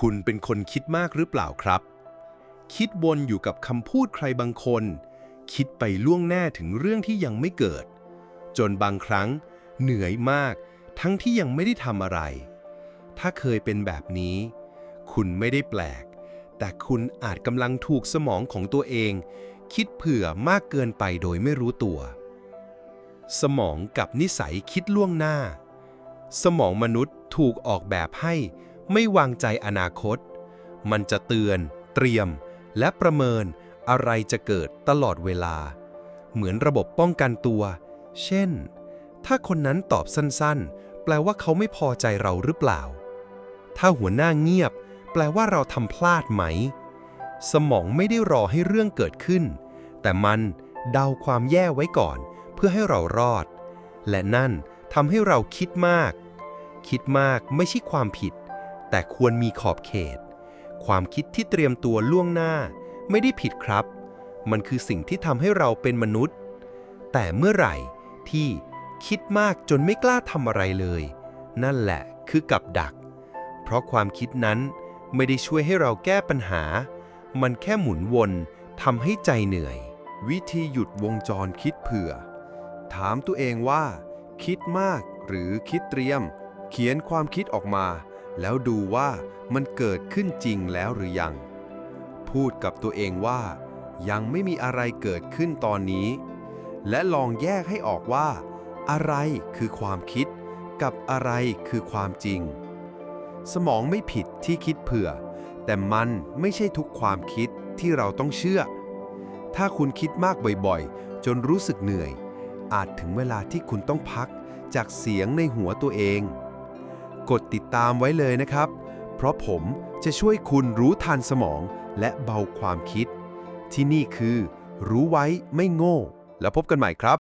คุณเป็นคนคิดมากหรือเปล่าครับ คิดวนอยู่กับคำพูดใครบางคน คิดไปล่วงหน้าถึงเรื่องที่ยังไม่เกิด จนบางครั้ง เหนื่อยมาก ทั้งที่ยังไม่ได้ทำอะไร ถ้าเคยเป็นแบบนี้ คุณไม่ได้แปลก แต่คุณอาจกำลังถูกสมองของตัวเอง คิดเผื่อมากเกินไปโดยไม่รู้ตัว สมองกับนิสัยคิดล่วงหน้า สมองมนุษย์ถูกออกแบบให้ ไม่วางใจอนาคต มันจะเตือน เตรียม และประเมินอะไรจะเกิดตลอดเวลา เหมือนระบบป้องกันตัว เช่น ถ้าคนนั้นตอบสั้นๆ แปลว่าเขาไม่พอใจเราหรือเปล่า ถ้าหัวหน้าเงียบ แปลว่าเราทำพลาดไหม สมองไม่ได้รอให้เรื่องเกิดขึ้น แต่มันเดาความแย่ไว้ก่อน เพื่อให้เรารอด และนั่นทำให้เราคิดมาก คิดมากไม่ใช่ความผิด แต่ควรมีขอบเขต ความคิดที่เตรียมตัวล่วงหน้า ไม่ได้ผิดครับ มันคือสิ่งที่ทำให้เราเป็นมนุษย์ แต่เมื่อไหร่ที่คิดมากจนไม่กล้าทำอะไรเลย นั่นแหละคือกับดัก เพราะความคิดนั้นไม่ได้ช่วยให้เราแก้ปัญหา มันแค่หมุนวนทำให้ใจเหนื่อย วิธีหยุดวงจรคิดเผื่อ ถามตัวเองว่า คิดมากหรือคิดเตรียม เขียนความคิดออกมา แล้วดูว่ามันเกิดขึ้นจริงแล้วหรือยัง พูดกับตัวเองว่า ยังไม่มีอะไรเกิดขึ้นตอนนี้ และลองแยกให้ออกว่า อะไรคือความคิด กับอะไรคือความจริง สมองไม่ผิดที่คิดเผื่อ แต่มันไม่ใช่ทุกความคิดที่เราต้องเชื่อ ถ้าคุณคิดมากบ่อยๆ จนรู้สึกเหนื่อย อาจถึงเวลาที่คุณต้องพักจากเสียงในหัวตัวเอง กดติดตามไว้เลยนะครับ เพราะผมจะช่วยคุณรู้ทันสมองและเบาความคิด ที่นี่คือ รู้ไว้ไม่โง่ แล้วพบกันใหม่ครับ